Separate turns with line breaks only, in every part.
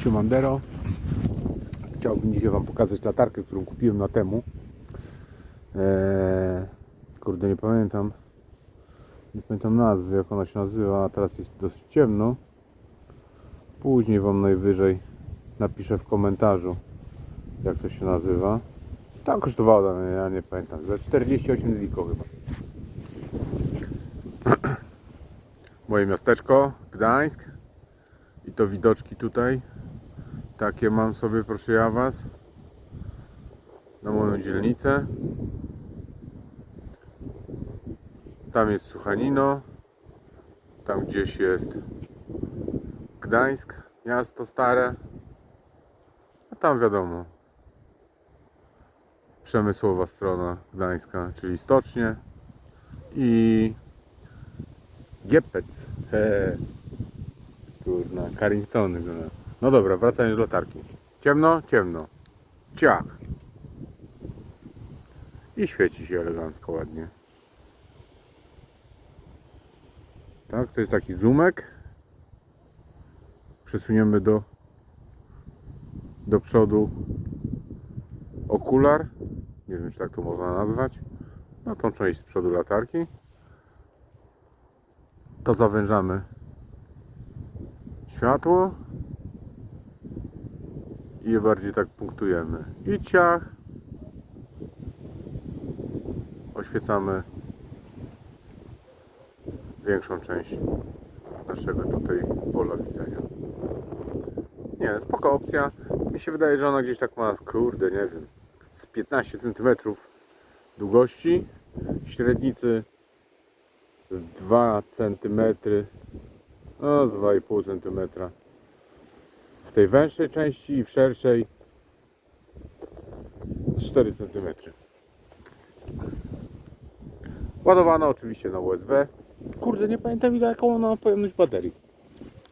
Siemandero. Chciałbym dzisiaj Wam pokazać latarkę, którą kupiłem na temu. Eee, kurde, nie pamiętam. Nie pamiętam nazwy, jak ona się nazywa, teraz jest dosyć ciemno. Później Wam najwyżej napiszę w komentarzu, jak to się nazywa. Tam kosztowała, ja nie pamiętam, za 48 ziko chyba. Moje miasteczko, Gdańsk. I to widoczki tutaj. Takie mam sobie, proszę ja Was. Na moją dzielnicę. Tam jest Suchanino. Tam gdzieś jest Gdańsk, miasto stare. A tam wiadomo. Przemysłowa strona Gdańska, czyli stocznie. I Giepec. He. Kurna, Carringtony. No dobra, wracając do latarki. Ciemno? Ciemno. Ciach. I świeci się elegancko, ładnie. Tak, to jest taki zoomek. Przesuniemy do do przodu okular. Nie wiem, czy tak to można nazwać. No tą część z przodu latarki. To zawężamy światło i je bardziej tak punktujemy. I ciach. Oświecamy większą część naszego tutaj pola widzenia. Nie, spoko opcja. Mi się wydaje, że ona gdzieś tak ma, kurde, nie wiem, z 15 cm długości, średnicy z 2 cm, no z 2,5 cm w tej węższej części i w szerszej z 4 cm. Ładowana oczywiście na USB. Kurde, nie pamiętam ile jaką ona ma pojemność baterii.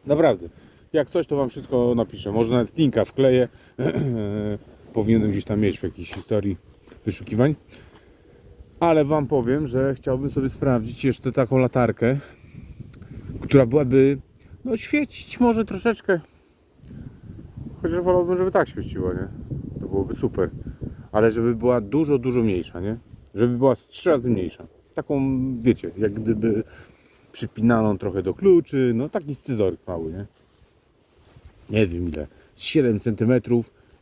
Naprawdę. Jak coś, to Wam wszystko napiszę. Może nawet linka wkleję. Powinienem gdzieś tam mieć w jakiejś historii wyszukiwań. Ale Wam powiem, że chciałbym sobie sprawdzić jeszcze taką latarkę, która byłaby no świecić może troszeczkę. Chociaż wolałbym, żeby tak świeciła, nie? To byłoby super. Ale żeby była dużo, dużo mniejsza, nie? Żeby była z trzy razy mniejsza. Taką, wiecie, jak gdyby przypinaną trochę do kluczy, no taki scyzoryk mały, nie? Nie wiem ile. Z 7 cm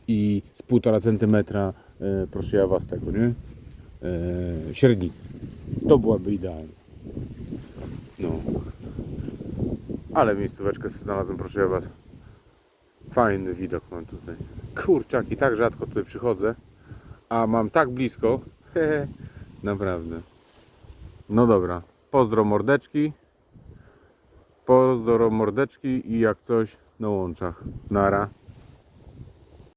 i z 1,5 cm, e, proszę ja was tego, nie? E, średnicy. To byłaby idealna. No. Ale miejscóweczkę znalazłem, proszę ja was. Fajny widok mam tutaj. Kurczaki, tak rzadko tutaj przychodzę, a mam tak blisko. Naprawdę. No dobra. Pozdro mordeczki. Pozdro mordeczki i jak coś na łączach. Nara.